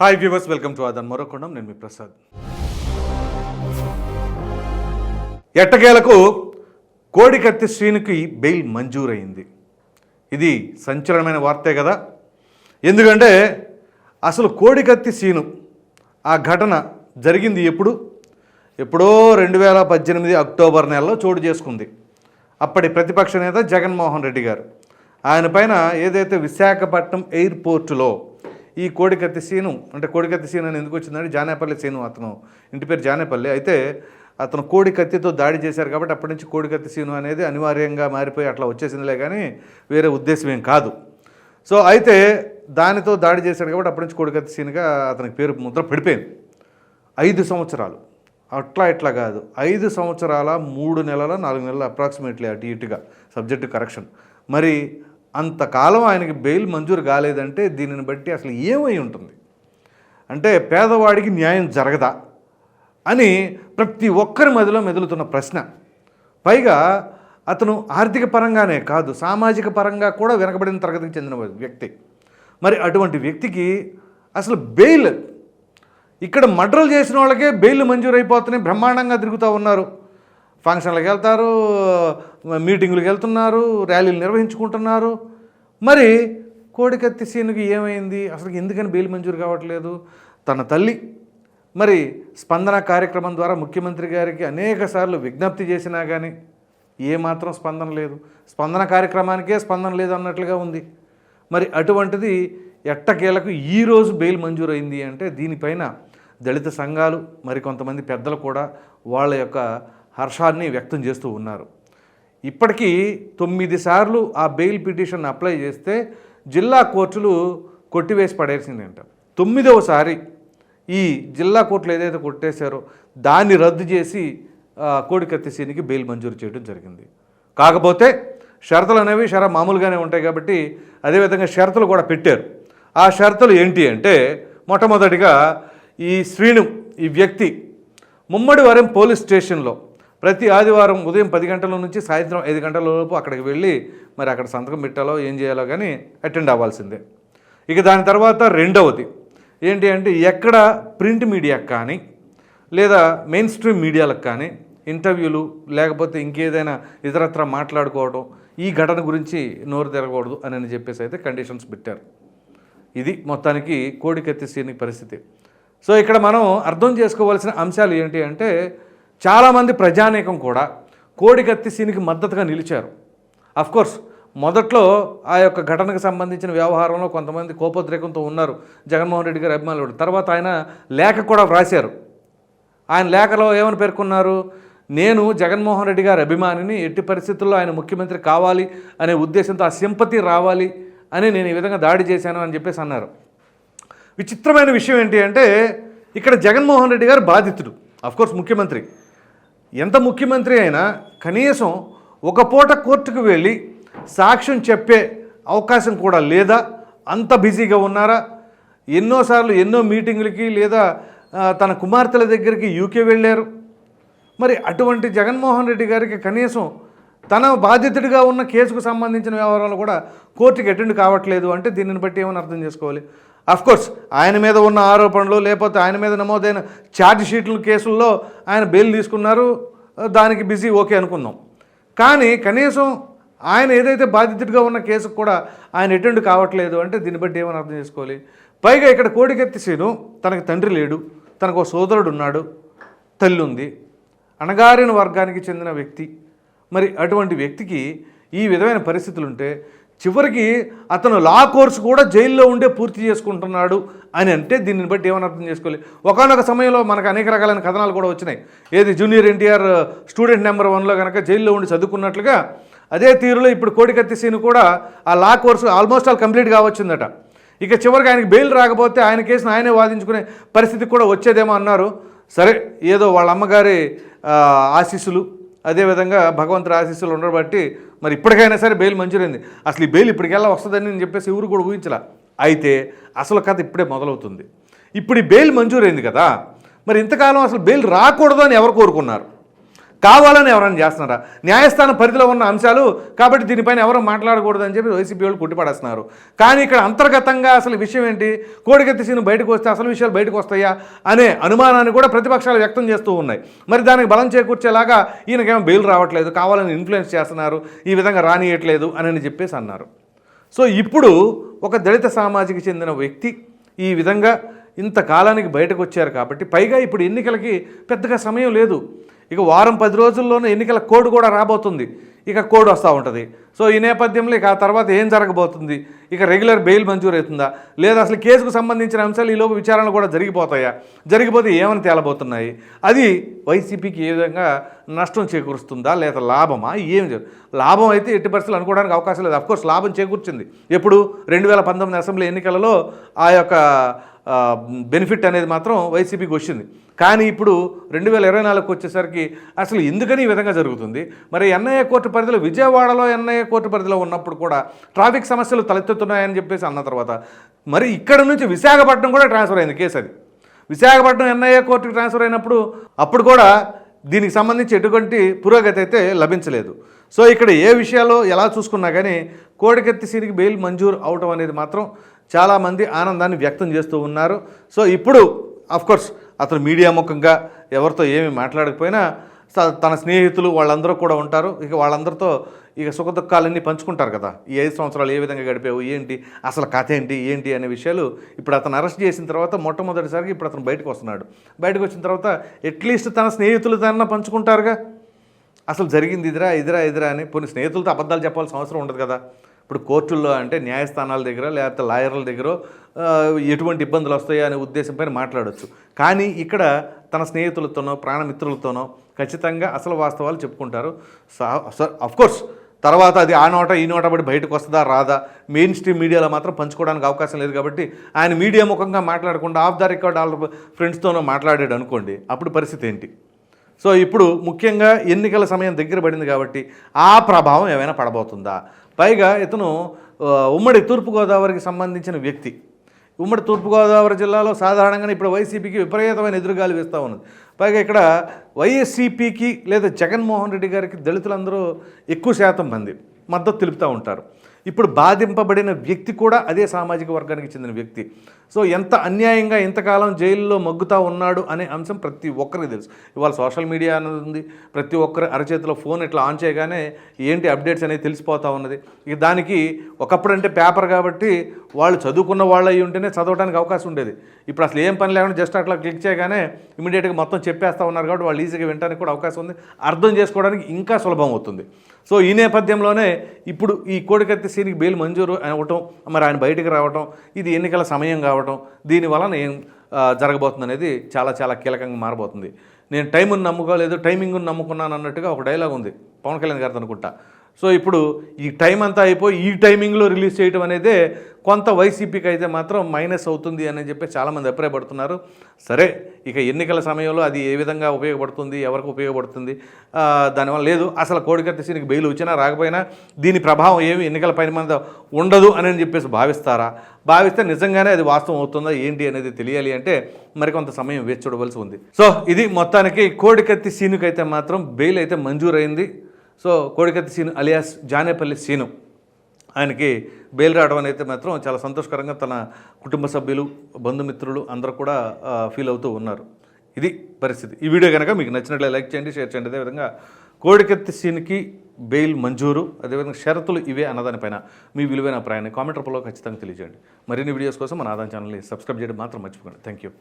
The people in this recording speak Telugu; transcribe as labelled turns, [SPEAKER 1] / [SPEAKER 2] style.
[SPEAKER 1] హాయ్ వ్యూవర్స్ వెల్కమ్ టు ఆదన్ మరొకొండం నేను మీ ప్రసాద్. ఎట్టకేలకు కోడికత్తి శ్రీనికి బెయిల్ మంజూరైంది. ఇది సంచలనమైన వార్తే కదా. ఎందుకంటే అసలు కోడికత్తి సీను ఆ ఘటన జరిగింది ఎప్పుడు? ఎప్పుడో రెండు వేల పద్దెనిమిది అక్టోబర్ నెలలో చోటు చేసుకుంది. అప్పటి ప్రతిపక్ష నేత జగన్మోహన్ రెడ్డి గారు. ఆయన పైన ఏదైతే విశాఖపట్నం ఎయిర్పోర్టులో ఈ కోడికత్తి సీను అంటే కోడికత్తి సీను అని ఎందుకు వచ్చిందంటే జానేపల్లి సీను అతను. ఇంటి పేరు జానేపల్లి. అయితే అతను కోడి కత్తితో దాడి చేశారు కాబట్టి అప్పటి నుంచి కోడికత్తి సీను అనేది అనివార్యంగా మారిపోయి అట్లా వచ్చేసిందిలే కానీ వేరే ఉద్దేశం ఏం కాదు. సో అయితే దానితో దాడి చేశాడు కాబట్టి అప్పటి నుంచి కోడికత్తి సీనుగా అతనికి పేరు ముద్ర పడిపోయింది. ఐదు సంవత్సరాలు. అట్లా ఇట్లా కాదు. ఐదు సంవత్సరాల మూడు నెలల నాలుగు నెలల అప్రాక్సిమేట్లీ అటు ఇటుగా. సబ్జెక్టు కరెక్షన్ మరి అంతకాలం ఆయనకి బెయిల్ మంజూరు కాలేదంటే దీనిని బట్టి అసలు ఏమై ఉంటుంది? అంటే పేదవాడికి న్యాయం జరగదా? అని ప్రతి ఒక్కరి మదిలో మెదులుతున్న ప్రశ్న. పైగా అతను ఆర్థిక పరంగానే కాదు సామాజిక పరంగా కూడా వెనకబడిన తరగతికి చెందిన వ్యక్తి. మరి అటువంటి వ్యక్తికి అసలు బెయిల్ ఇక్కడ మర్డర్లు చేసిన వాళ్ళకే బెయిల్ మంజూరు అయిపోతున్నాయి బ్రహ్మాండంగా తిరుగుతూ ఉన్నారు. ఫంక్షన్లకు వెళ్తారు మీటింగులకు వెళ్తున్నారు ర్యాలీలు నిర్వహించుకుంటున్నారు. మరి కోడికత్తి సీనుకి ఏమైంది? అసలు ఎందుకని బెయిల్ మంజూరు కావట్లేదు? తన తల్లి. మరి స్పందన కార్యక్రమం ద్వారా ముఖ్యమంత్రి గారికి అనేక సార్లు విజ్ఞప్తి చేసినా కానీ ఏమాత్రం స్పందన లేదు. స్పందన కార్యక్రమానికే స్పందన లేదు అన్నట్లుగా ఉంది. మరి అటువంటిది ఎట్టకేలకు ఈరోజు బెయిల్ మంజూరైంది అంటే దీనిపైన దళిత సంఘాలు మరి కొంతమంది పెద్దలు కూడా వాళ్ళ యొక్క హర్షాన్ని వ్యక్తం చేస్తూ ఉన్నారు. ఇప్పటికీ తొమ్మిది సార్లు ఆ బెయిల్ పిటిషన్ అప్లై చేస్తే జిల్లా కోర్టులు కొట్టివేసి పడేసిందంట తొమ్మిదవసారి ఈ జిల్లా కోర్టులు ఏదైతే కొట్టేశారో దాన్ని రద్దు చేసి ఆ, కోడికత్తి సీనికి బెయిల్ మంజూరు చేయడం జరిగింది. కాకపోతే షరతులు అనేవి షర మామూలుగానే ఉంటాయి కాబట్టి అదేవిధంగా షరతులు కూడా పెట్టారు. ఆ షరతులు ఏంటి అంటే మొట్టమొదటిగా ఈ శ్రీను ఈ వ్యక్తి ముమ్మడివారం పోలీస్ స్టేషన్లో ప్రతి ఆదివారం ఉదయం పది గంటల నుంచి సాయంత్రం ఐదు గంటల లోపు అక్కడికి వెళ్ళి మరి అక్కడ సంతకం పెట్టాలో ఏం చేయాలో కానీ అటెండ్ అవ్వాల్సిందే. ఇక దాని తర్వాత రెండవది. ఏంటి అంటే ఎక్కడ ప్రింట్ మీడియాకి కానీ లేదా మెయిన్ స్ట్రీమ్ మీడియాలకు కానీ ఇంటర్వ్యూలు లేకపోతే ఇంకేదైనా ఇతరత్ర మాట్లాడుకోవడం ఈ ఘటన గురించి నోరు తిరగకూడదు అని అని చెప్పేసి అయితే కండిషన్స్ పెట్టారు. ఇది మొత్తానికి కోడికత్తి సీని పరిస్థితి. సో ఇక్కడ మనం అర్థం చేసుకోవాల్సిన అంశాలు ఏంటి అంటే చాలామంది ప్రజానేకం కూడా కోడికత్తి సీనికి మద్దతుగా నిలిచారు. కోర్స్ మొదట్లో ఆ యొక్క ఘటనకు సంబంధించిన వ్యవహారంలో కొంతమంది కోపోద్రేకంతో ఉన్నారు జగన్మోహన్ రెడ్డి గారి అభిమానులు తర్వాత ఆయన లేఖ కూడా వ్రాశారు. ఆయన లేఖలో ఏమని పేర్కొన్నారు? నేను జగన్మోహన్ రెడ్డి గారి అభిమానిని ఎట్టి పరిస్థితుల్లో ఆయన ముఖ్యమంత్రి కావాలి అనే ఉద్దేశంతో ఆ సింపతి రావాలి అని నేను ఈ విధంగా దాడి చేశాను అని చెప్పేసి అన్నారు. విచిత్రమైన విషయం ఏంటి అంటే ఇక్కడ జగన్మోహన్ రెడ్డి గారు బాధితుడు. అఫ్కోర్స్ ముఖ్యమంత్రి. ఎంత ముఖ్యమంత్రి అయినా కనీసం ఒక పూట కోర్టుకు వెళ్ళి సాక్ష్యం చెప్పే అవకాశం కూడా లేదా? అంత బిజీగా ఉన్నారా? ఎన్నోసార్లు ఎన్నో మీటింగులకి లేదా తన కుమార్తెల దగ్గరికి యూకే వెళ్ళారు. మరి అటువంటి జగన్మోహన్ రెడ్డి గారికి కనీసం తన బాధితుడిగా ఉన్న కేసుకు సంబంధించిన వ్యవహారాలు కూడా కోర్టుకి అటెండ్ కావట్లేదు అంటే దీనిని బట్టి ఏమని అర్థం చేసుకోవాలి? కోర్స్ ఆయన మీద ఉన్న ఆరోపణలు లేకపోతే ఆయన మీద నమోదైన ఛార్జ్ షీట్ల కేసుల్లో ఆయన బెయిల్ తీసుకున్నారు దానికి బిజీ ఓకే అనుకుందాం కానీ కనీసం ఆయన ఏదైతే బాధితుడిగా ఉన్న కేసుకు కూడా ఆయన అటెండ్ కావట్లేదు అంటే దీన్ని బట్టి ఏమని అర్థం చేసుకోవాలి? పైగా ఇక్కడ కోడికెత్తి సీను తనకు తండ్రి లేడు తనకు ఒక సోదరుడు ఉన్నాడు తల్లి ఉంది. అణగారిన వర్గానికి చెందిన వ్యక్తి. మరి అటువంటి వ్యక్తికి ఈ విధమైన పరిస్థితులు ఉంటే చివరికి అతను లా కోర్సు కూడా జైల్లో ఉండే పూర్తి చేసుకుంటున్నాడు అని అంటే దీనిని బట్టి ఏమని అర్థం చేసుకోవాలి? ఒకనొక సమయంలో మనకు అనేక రకాలైన కథనాలు కూడా వచ్చినాయి. ఏది జూనియర్ ఎన్టీఆర్ స్టూడెంట్ నెంబర్ వన్లో కనుక జైల్లో ఉండి చదువుకున్నట్లుగా అదే తీరులో ఇప్పుడు కోడికత్తి సీను కూడా ఆ law course almost all complete కావచ్చిందట. ఇక చివరికి ఆయనకి బెయిల్ రాకపోతే ఆయన కేసును ఆయనే వాదించుకునే పరిస్థితి కూడా వచ్చేదేమో అన్నారు. సరే ఏదో వాళ్ళ అమ్మగారి ఆశీస్సులు అదేవిధంగా భగవంతుడు ఆశీస్సులు ఉండబట్టి మరి ఇప్పటికైనా సరే బెయిల్ మంజూరైంది. అసలు ఈ బెయిల్ ఇప్పటికెల్లా వస్తుందని నేను చెప్పేసి ఎవరు కూడా ఊహించలా. అయితే అసలు కథ ఇప్పుడే మొదలవుతుంది. ఇప్పుడు ఈ బెయిల్ మంజూరైంది కదా. మరి ఇంతకాలం అసలు బెయిల్ రాకూడదు అని ఎవరు కోరుకున్నారు? కావాలని ఎవరైనా చేస్తున్నారా? న్యాయస్థానం పరిధిలో ఉన్న అంశాలు కాబట్టి దీనిపైన ఎవరు మాట్లాడకూడదని చెప్పి వైసీపీ వాళ్ళు కుట్టిపడేస్తున్నారు. కానీ ఇక్కడ అంతర్గతంగా అసలు విషయం ఏంటి? కోడికెత్తి సీను బయటకు వస్తే అసలు విషయాలు బయటకు వస్తాయా? అనే అనుమానాన్ని కూడా ప్రతిపక్షాలు వ్యక్తం చేస్తూ ఉన్నాయి. మరి దానికి బలం చేకూర్చేలాగా ఈయనకేమో బెయిల్ రావట్లేదు కావాలని ఇన్ఫ్లుయెన్స్ చేస్తున్నారు ఈ విధంగా రానియట్లేదు అని చెప్పేసి అన్నారు. సో ఇప్పుడు ఒక దళిత సామాజిక చెందిన వ్యక్తి ఈ విధంగా ఇంతకాలానికి బయటకు వచ్చారు కాబట్టి పైగా ఇప్పుడు ఎన్నికలకి పెద్దగా సమయం లేదు. ఇక వారం పది రోజుల్లోనే ఎన్నికల కోడ్ కూడా రాబోతుంది. ఇక కోడ్ వస్తూ ఉంటుంది. సో ఈ నేపథ్యంలో ఇక ఆ తర్వాత ఏం జరగబోతుంది? ఇక రెగ్యులర్ బెయిల్ మంజూరు అవుతుందా లేదా అసలు కేసుకు సంబంధించిన అంశాలు ఈలోపు విచారణలు కూడా జరిగిపోతాయా? జరిగిపోతే ఏమని తేలబోతున్నాయి? అది వైసీపీకి ఏ విధంగా నష్టం చేకూరుస్తుందా? లేదా లాభమా? ఏం లాభం అయితే ఎట్టి పరిస్థితులు అనుకోవడానికి అవకాశం లేదు. అఫ్కోర్స్ లాభం చేకూర్చింది. ఎప్పుడు? రెండు వేల పంతొమ్మిది అసెంబ్లీ ఎన్నికలలో ఆ యొక్క బెనిఫిట్ అనేది మాత్రం వైసీపీకి వచ్చింది. కానీ ఇప్పుడు రెండు వేల ఇరవై నాలుగుకి వచ్చేసరికి అసలు ఎందుకని ఈ విధంగా జరుగుతుంది? మరి ఎన్ఐఏ కోర్టు పరిధిలో విజయవాడలో ఎన్ఐఏ కోర్టు పరిధిలో ఉన్నప్పుడు కూడా ట్రాఫిక్ సమస్యలు తలెత్తుతున్నాయని చెప్పేసి అన్న తర్వాత మరి ఇక్కడ నుంచి విశాఖపట్నం కూడా ట్రాన్స్ఫర్ అయింది కేసు అది. విశాఖపట్నం ఎన్ఐఏ కోర్టుకు ట్రాన్స్ఫర్ అయినప్పుడు అప్పుడు కూడా దీనికి సంబంధించి ఎటువంటి పురోగతి అయితే లభించలేదు. సో ఇక్కడ ఏ విషయాలు ఎలా చూసుకున్నా కానీ కోడికెత్తి సీనికి బెయిల్ మంజూరు అవటం అనేది మాత్రం చాలామంది ఆనందాన్ని వ్యక్తం చేస్తూ ఉన్నారు. సో ఇప్పుడు అఫ్కోర్స్ అతను మీడియా ముఖంగా ఎవరితో ఏమి మాట్లాడకపోయినా తన స్నేహితులు వాళ్ళందరూ కూడా ఉంటారు. ఇక వాళ్ళందరితో ఇక సుఖ దుఃఖాలన్నీ పంచుకుంటారు కదా. ఈ ఐదు సంవత్సరాలు ఏ విధంగా గడిపావు? ఏంటి? అసలు కథ ఏంటి? ఏంటి? అనే విషయాలు ఇప్పుడు అతను అరెస్ట్ చేసిన తర్వాత మొట్టమొదటిసారికి ఇప్పుడు అతను బయటకు వస్తున్నాడు. బయటకు వచ్చిన తర్వాత అట్లీస్ట్ తన స్నేహితులు తన పంచుకుంటారుగా. అసలు జరిగింది ఇదిరా ఇదిరా ఇదిరా అని. కొన్ని స్నేహితులతో అబద్ధాలు చెప్పాల్సిన అవసరం ఉండదు కదా. ఇప్పుడు కోర్టుల్లో అంటే న్యాయస్థానాల దగ్గర లేకపోతే లాయర్ల దగ్గర ఎటువంటి ఇబ్బందులు వస్తాయో అనే ఉద్దేశంపైన మాట్లాడవచ్చు కానీ ఇక్కడ తన స్నేహితులతోనో ప్రాణమిత్రులతోనో ఖచ్చితంగా అసలు వాస్తవాలు చెప్పుకుంటారు. అఫ్కోర్స్ తర్వాత అది ఆ నోట ఈ నోట పడి బయటకు వస్తుందా రాదా? మెయిన్ స్ట్రీమ్ మీడియాలో మాత్రం పంచుకోవడానికి అవకాశం లేదు కాబట్టి ఆయన మీడియా ముఖంగా మాట్లాడకుండా ఆఫ్ ద రికార్డ్ వాళ్ళ ఫ్రెండ్స్తోనో మాట్లాడాడు అనుకోండి అప్పుడు పరిస్థితి ఏంటి? సో ఇప్పుడు ముఖ్యంగా ఎన్నికల సమయం దగ్గర పడింది కాబట్టి ఆ ప్రభావం ఏమైనా పడబోతుందా? పైగా ఇతను ఉమ్మడి తూర్పుగోదావరికి సంబంధించిన వ్యక్తి. ఉమ్మడి తూర్పుగోదావరి జిల్లాలో సాధారణంగా ఇప్పుడు వైసీపీకి విపరీతమైన ఎదురుగాలి వేస్తూ ఉన్నది. పైగా ఇక్కడ వైఎస్సీపీకి లేదా జగన్మోహన్ రెడ్డి గారికి దళితులందరూ ఎక్కువ శాతం మంది మద్దతు తెలుపుతూ ఉంటారు. ఇప్పుడు బాధింపబడిన వ్యక్తి కూడా అదే సామాజిక వర్గానికి చెందిన వ్యక్తి. సో ఎంత అన్యాయంగా ఇంతకాలం జైల్లో మగ్గుతా ఉన్నాడు అనే అంశం ప్రతి ఒక్కరికి తెలుసు. ఇవాళ సోషల్ మీడియా అనేది ఉంది. ప్రతి ఒక్కరి అరచేతిలో ఫోన్ ఇట్లా ఆన్ చేయగానే ఏంటి అప్డేట్స్ అనేది తెలిసిపోతూ ఉన్నది. ఇక దానికి ఒకప్పుడు అంటే పేపర్ కాబట్టి వాళ్ళు చదువుకున్న వాళ్ళు అయి ఉంటేనే చదవడానికి అవకాశం ఉండేది. ఇప్పుడు అసలు ఏం పని లేకుండా జస్ట్ అట్లా క్లిక్ చేయగానే ఇమీడియట్గా మొత్తం చెప్పేస్తూ ఉన్నారు కాబట్టి వాళ్ళు ఈజీగా వినడానికి కూడా అవకాశం ఉంది. అర్థం చేసుకోవడానికి ఇంకా సులభం అవుతుంది. సో ఈ నేపథ్యంలోనే ఇప్పుడు ఈ కోడికత్తి సీనికి బెయిల్ మంజూరు అవ్వటం మరి ఆయన బయటకు రావటం ఇది ఎన్నికల సమయం కావటం దీనివలన ఏం జరగబోతుంది అనేది చాలా చాలా కీలకంగా మారబోతుంది. నేను టైముని నమ్ముకోలేదు టైమింగ్ను నమ్ముకున్నాను అన్నట్టుగా ఒక డైలాగ్ ఉంది. పవన్ కళ్యాణ్ గారితో అనుకుంటా. సో ఇప్పుడు ఈ టైం అంతా అయిపోయి ఈ టైమింగ్లో రిలీజ్ చేయడం అనేది కొంత వైసీపీకి అయితే మాత్రం మైనస్ అవుతుంది అని చెప్పి చాలామంది అభిప్రాయపడుతున్నారు. సరే ఇక ఎన్నికల సమయంలో అది ఏ విధంగా ఉపయోగపడుతుంది ఎవరికి ఉపయోగపడుతుంది దానివల్ల లేదు. అసలు కోడికత్తి సీనికి బెయిల్ వచ్చినా రాకపోయినా దీని ప్రభావం ఏమి ఎన్నికల పైన మీద ఉండదు అని చెప్పేసి భావిస్తారా? భావిస్తే నిజంగానే అది వాస్తవం అవుతుందా? ఏంటి అనేది తెలియాలి అంటే మరికొంత సమయం వేచి చూడవలసి ఉంది. సో ఇది మొత్తానికి కోడికత్తి సీనుకైతే మాత్రం బెయిల్ అయితే మంజూరైంది. సో కోడికత్తి సీను అలియాస్ జానేపల్లి సీను ఆయనకి బెయిల్ రావడం అనేది మాత్రం చాలా సంతోషకరంగా తన కుటుంబ సభ్యులు బంధుమిత్రులు అందరూ కూడా ఫీల్ అవుతూ ఉన్నారు. ఇది పరిస్థితి. ఈ వీడియో కనుక మీకు నచ్చినట్లే లైక్ చేయండి షేర్ చేయండి. అదేవిధంగా కోడికత్తి సీన్కి బెయిల్ మంజూరు అదేవిధంగా షరతులు ఇవే అన్నదానిపైన మీ విలువైన అభిప్రాయాన్ని కామెంట్ రూపంలో ఖచ్చితంగా తెలియజేయండి. మరిన్ని వీడియోస్ కోసం మన ఆదాయం ఛానల్ని సబ్స్క్రైబ్ చేయడం మాత్రం మర్చిపోకండి. Thank you